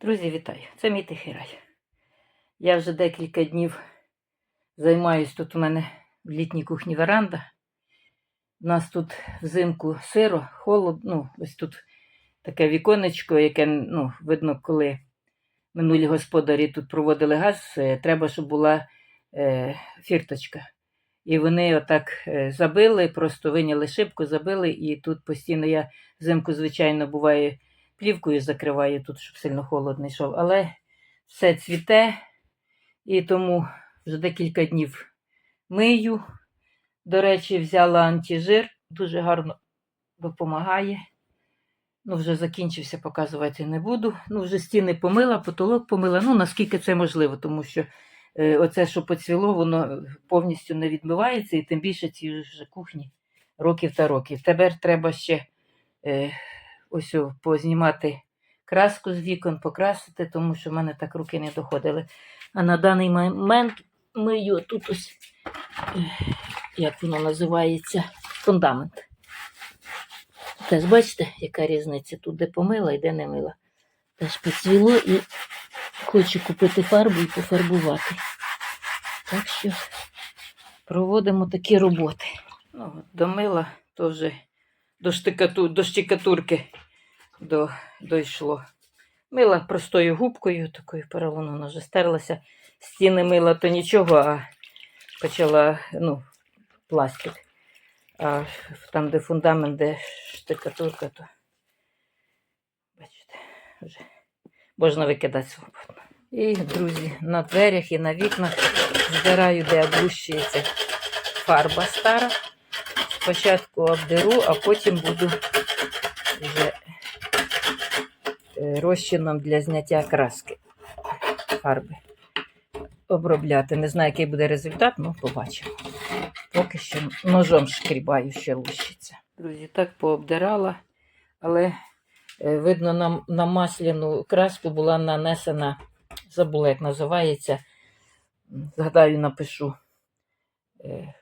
Друзі, вітаю! Це мій тихий рай. Я вже декілька днів займаюсь тут у мене в літній кухні веранда. У нас тут взимку сиро, холодно. Ну, ось тут таке віконечко, яке ну, видно, коли минулі господарі тут проводили газ, е, треба, щоб була е, фірточка. І вони отак е, забили, просто виняли шибку, забили, і тут постійно я взимку, звичайно, буває плівкою закриваю тут, щоб сильно холодно йшов. Але все цвіте, і тому вже декілька днів мию. До речі, взяла антижир, дуже гарно допомагає. Ну, вже закінчився, показувати не буду. Ну, вже стіни помила, потолок помила. Ну, наскільки це можливо, тому що е, оце, що поцвіло, воно повністю не відмивається, і тим більше ці вже кухні років та років. Тепер треба ще е, ось познімати краску з вікон, покрасити, тому що в мене так руки не доходили. А на даний момент мию тут ось, як воно називається, фундамент. Теж бачите, яка різниця тут, де помила і де не мила. Теж поцвіло і хочу купити фарбу і пофарбувати. Так що проводимо такі роботи. Ну, домила, вже до, штикату, до штикатурки до, дійшло. Мила простою губкою, такою поролону вона вже стерлася. Стіни мила, то нічого, а почала ну, пластик. А там, де фундамент, де штикатурка, то бачите, вже можна викидати свободно. І, друзі, на дверях і на вікнах збираю, де облущується фарба стара. Спочатку обдеру, а потім буду вже е, розчином для зняття краски фарби обробляти. Не знаю, який буде результат, ну побачимо. Поки що ножом шкрібаю, ще лущиться. Друзі, так пообдирала, але е, видно, на, на масляну краску була нанесена, забула, як називається. Згадаю, напишу, е,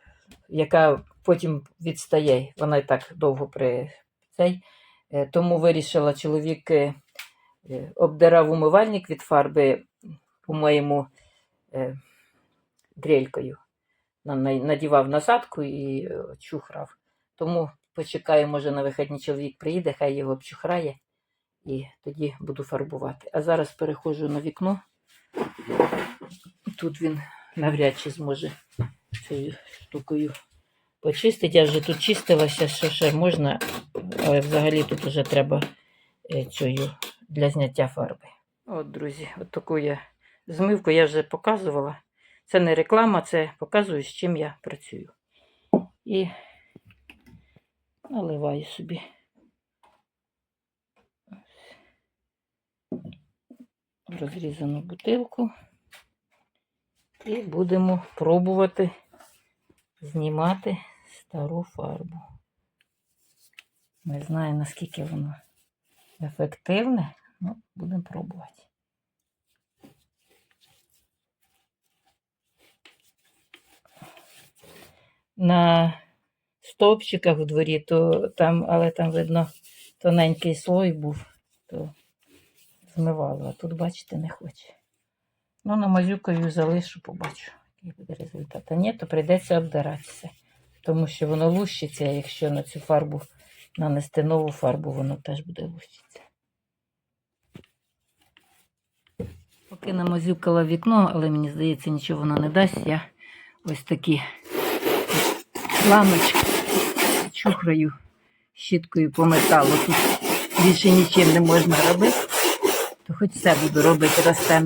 яка потім відстає. Вона і так довго при цей. Е, Тому вирішила чоловік е, обдирав умивальник від фарби, по-моєму, е, дрелькою. На- на- Надівав насадку і чухрав. Тому почекаю, може, на вихідні чоловік приїде, хай його обчухрає, і тоді буду фарбувати. А зараз переходжу на вікно. Тут він навряд чи зможе цією штукою почистити. Я вже тут чистилася, що ще можна, але взагалі тут вже треба е, цю для зняття фарби. От, друзі, от таку я змивку я вже показувала. Це не реклама, це показую, з чим я працюю. І наливаю собі. Розрізану бутилку. І будемо пробувати знімати стару фарбу. Не знаю, наскільки воно ефективне, але будемо пробувати. На стовпчиках в дворі, то там, але там видно тоненький слой був, то змивало. А тут, бачите, не хоче. Ну, намазюкаю залишу, побачу, який буде результат. А ні, то прийдеться обдиратися. Тому що воно лущиться, а якщо на цю фарбу нанести нову фарбу, воно теж буде лущитися. Поки намазюкала вікно, але мені здається, нічого воно не дасть. Я ось такі ламочки чухраю щіткою по металу. Тут більше нічим не можна робити, то хоч все буду робити, росте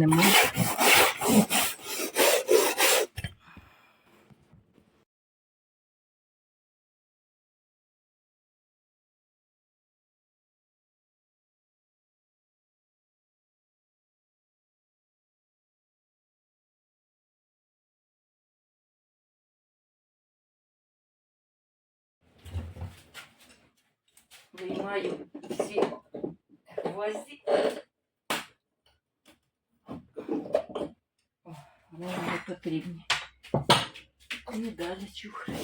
Виймаю всі гвозді. О, вони мені потрібні. І далі чухаю.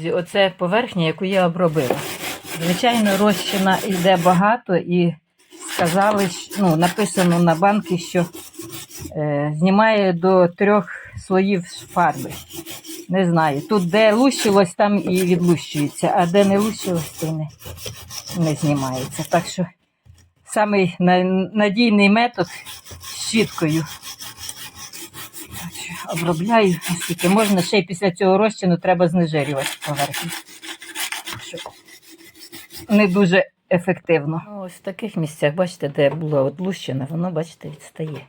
Друзі, оце поверхня, яку я обробила. Звичайно, розчина йде багато і сказали, ну, написано на банки, що е, знімає до трьох слоїв фарби. Не знаю. Тут, де лущилось, там і відлущується, а де не лущилось, то не, не знімається. Так що самий надійний метод щіткою. Обробляю, наскільки можна, ще й після цього розчину треба знежирювати поверхню. Не дуже ефективно. Ось в таких місцях, бачите, де була одлущена, воно, бачите, відстає.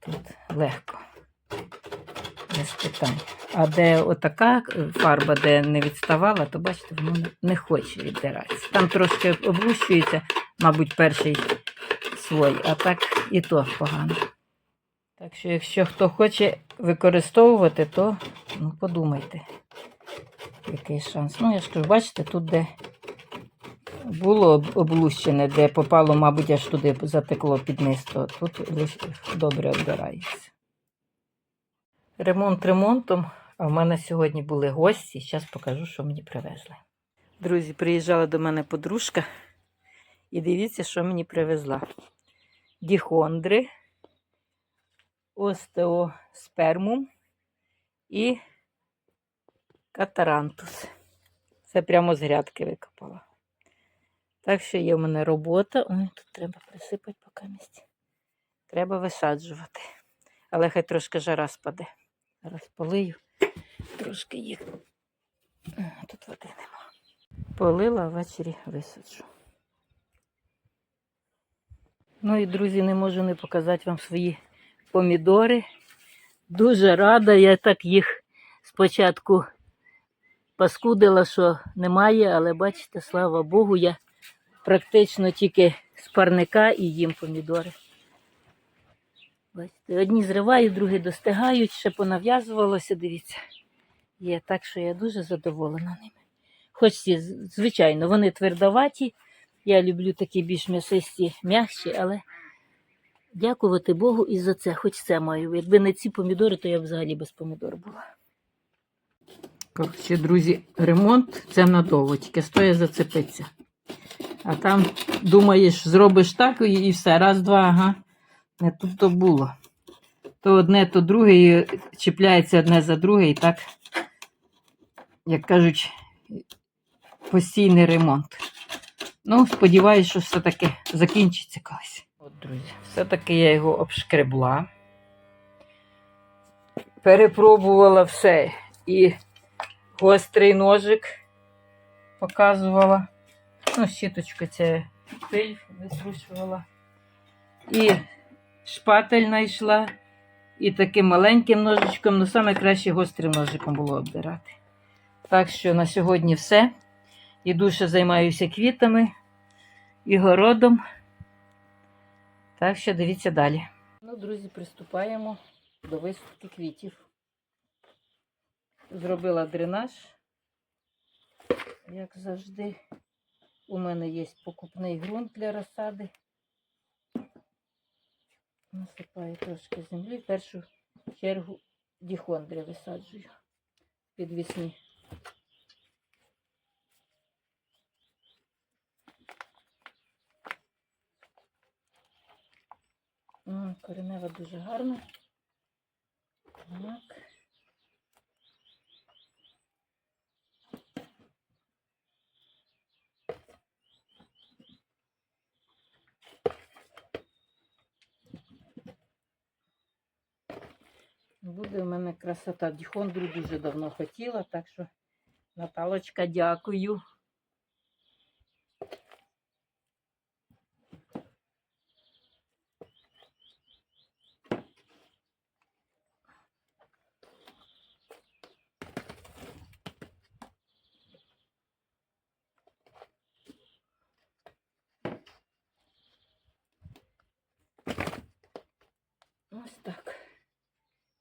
Тут легко. Без питань. А де отака фарба, де не відставала, то бачите, воно не хоче віддиратися. Там трошки облущується, мабуть, перший слой, а так і то погано. Так що, якщо хто хоче використовувати, то ну, подумайте, який шанс. Ну, я ж кажу, бачите, тут де було облущене, де попало, мабуть, аж туди затекло під низ, то тут лише добре обдирається. Ремонт ремонтом, а в мене сьогодні були гості. Зараз покажу, що мені привезли. Друзі, приїжджала до мене подружка, і дивіться, що мені привезла. Діхондри, остеоспермум і катарантус. Це прямо з грядки викопала. Так що є в мене робота. Ой, тут треба присипати поки місць. Треба висаджувати. Але хай трошки жара спаде. Зараз полию трошки їх. Тут води нема. Полила, ввечері висаджу. Ну і, друзі, не можу не показати вам свої помідори. Дуже рада, я так їх спочатку паскудила, що немає, але бачите, слава Богу, я практично тільки з парника і їм помідори. Бачите, одні зриваю, другі достигають, ще понав'язувалося, дивіться. Є так, що я дуже задоволена ними. Хоч ці, звичайно, вони твердоваті. Я люблю такі більш м'ясисті, м'якші, але дякувати Богу і за це, хоч це маю. Якби не ці помідори, то я б взагалі без помідор була. Коротше, друзі, ремонт це надовго, тільки стоїть зацепитися. А там думаєш, зробиш так і все. Раз, два, ага. Не тут то було. То одне, то друге, і чіпляється одне за друге, і так, як кажуть, постійний ремонт. Ну, сподіваюся, що все-таки закінчиться колись. Друзі, все-таки я його обшкребла. Перепробувала все. І гострий ножик показувала. Ну, щіточку це пиль виструшувала. І шпатель знайшла. І таким маленьким ножичком, ну саме краще гострим ножиком було обдирати. Так що на сьогодні все. Іду ще займаюся квітами і городом. Так що дивіться далі. Ну, друзі, приступаємо до висадки квітів. Зробила дренаж. Як завжди, у мене є покупний ґрунт для розсади. Насипаю трошки землі. В першу чергу діхондри висаджую підвісні. Коренева дуже гарна. Так. Буде в мене красота. Діхондру дуже давно хотіла, так що Наталочка, дякую.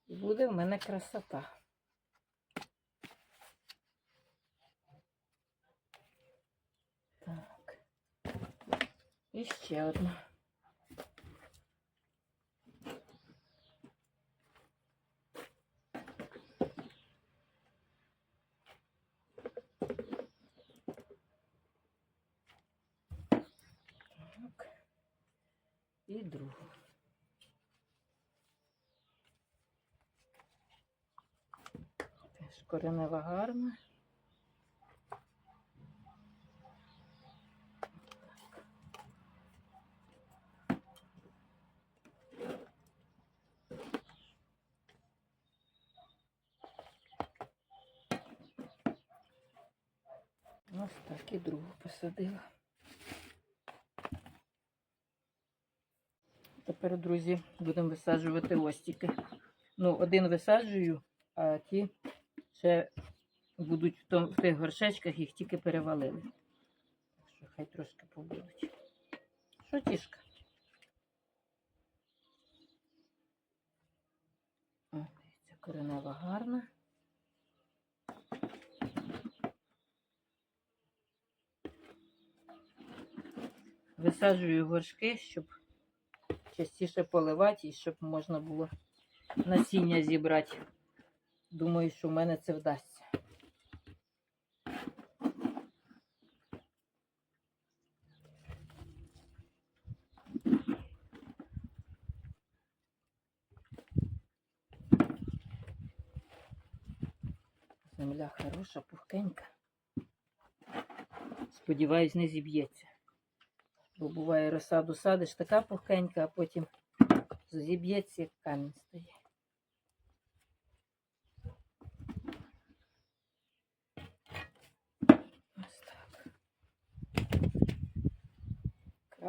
І буде в мене красота. Так. І ще одна. І другу. Коренева гарна. Ось так і другу посадила. Тепер, друзі, будемо висаджувати остіки. Ну, один висаджую, а ті ще будуть в, том, в тих горшечках, їх тільки перевалили. Так що хай трошки побудуть. Що тішка? Дивіться, коренева гарна. Висаджую горшки, щоб частіше поливати і щоб можна було насіння зібрати. Думаю, що в мене це вдасться. Земля хороша, пухкенька. Сподіваюсь, не зіб'ється. Бо буває розсаду садиш така пухкенька, а потім зіб'ється, як камінь стає. Ось так.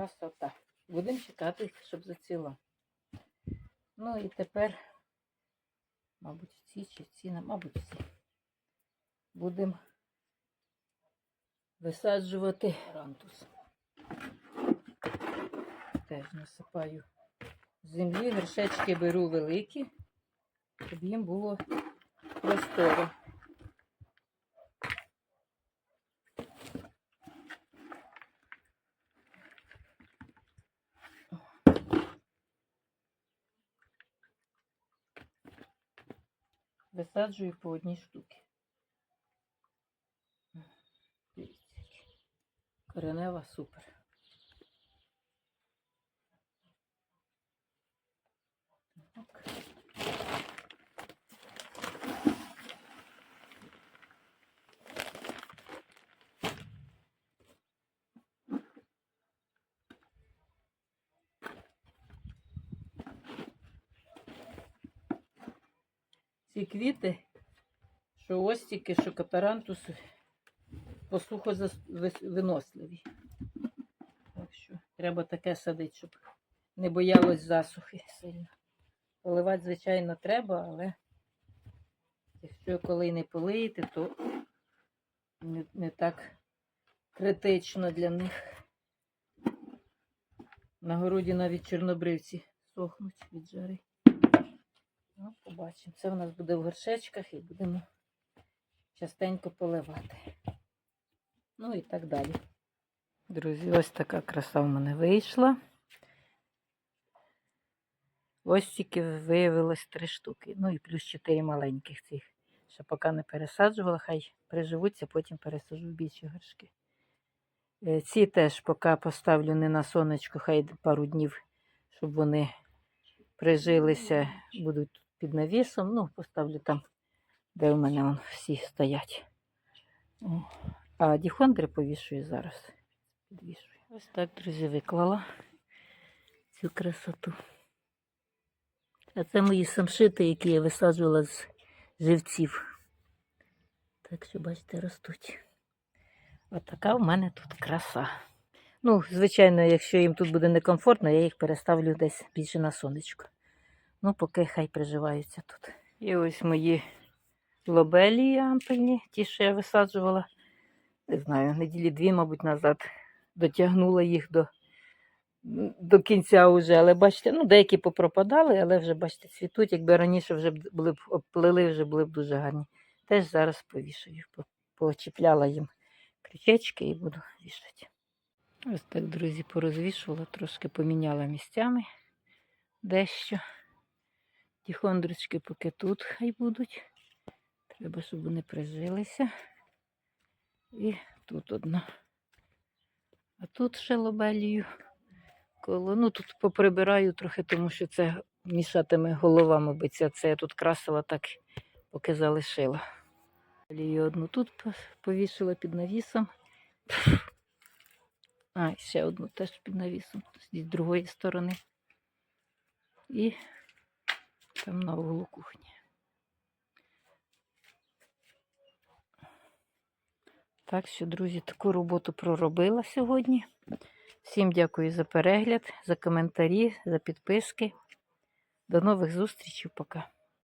Красота. Будемо чекати, щоб заціло. Ну і тепер, мабуть, ці чи ці, мабуть, ці. Будемо висаджувати рантус. Теж насипаю землі, горшечки беру великі, щоб їм було просторо. Висаджую по одній штуці. Коренева супер. Ці квіти, що остіки, що каперантус, посухо виносливі. Так що треба таке садити, щоб не боялось засухи сильно. Поливати, звичайно, треба, але якщо коли не полиєте, то не, не так критично для них. На городі навіть чорнобривці сохнуть від жари. Ну, побачимо. Це у нас буде в горшечках і будемо частенько поливати. Ну і так далі. Друзі, ось така краса в мене вийшла. Ось тільки виявилось три штуки. Ну і плюс чотири маленьких цих. Ще поки не пересаджувала, хай приживуться, потім пересаджу в більші горшки. Е, Ці теж поки поставлю не на сонечко, хай пару днів, щоб вони прижилися, будуть тут під навісом. Ну, поставлю там, де в мене вон всі стоять. А діхондри повішую зараз. Підвішую. Ось так, друзі, виклала цю красоту. А це мої самшити, які я висаджувала з живців. Так що, бачите, ростуть. От така в мене тут краса. Ну, звичайно, якщо їм тут буде некомфортно, я їх переставлю десь більше на сонечко. Ну, поки хай приживаються тут. І ось мої лобелії ампельні, ті, що я висаджувала. Не знаю, неділі дві, мабуть, назад дотягнула їх до до кінця вже, але бачите, ну деякі попропадали, але вже, бачите, цвітуть. Якби раніше вже були б обплили, вже були б дуже гарні. Теж зараз повішаю, почіпляла їм крючечки і буду вішати. Ось так, друзі, порозвішувала, трошки поміняла місцями дещо. Ті хондрочки поки тут хай будуть. Треба, щоб вони прижилися. І тут одна. А тут ще лобелію коло. Ну, тут поприбираю трохи, тому що це мішатиме голова, мабуть. Це, я тут красила так, поки залишила. Її одну тут по- повісила під навісом. А, ще одну теж під навісом з другої сторони. І там на углу кухні. Так що, друзі, таку роботу проробила сьогодні. Всім дякую за перегляд, за коментарі, за підписки. До нових зустрічей. Пока.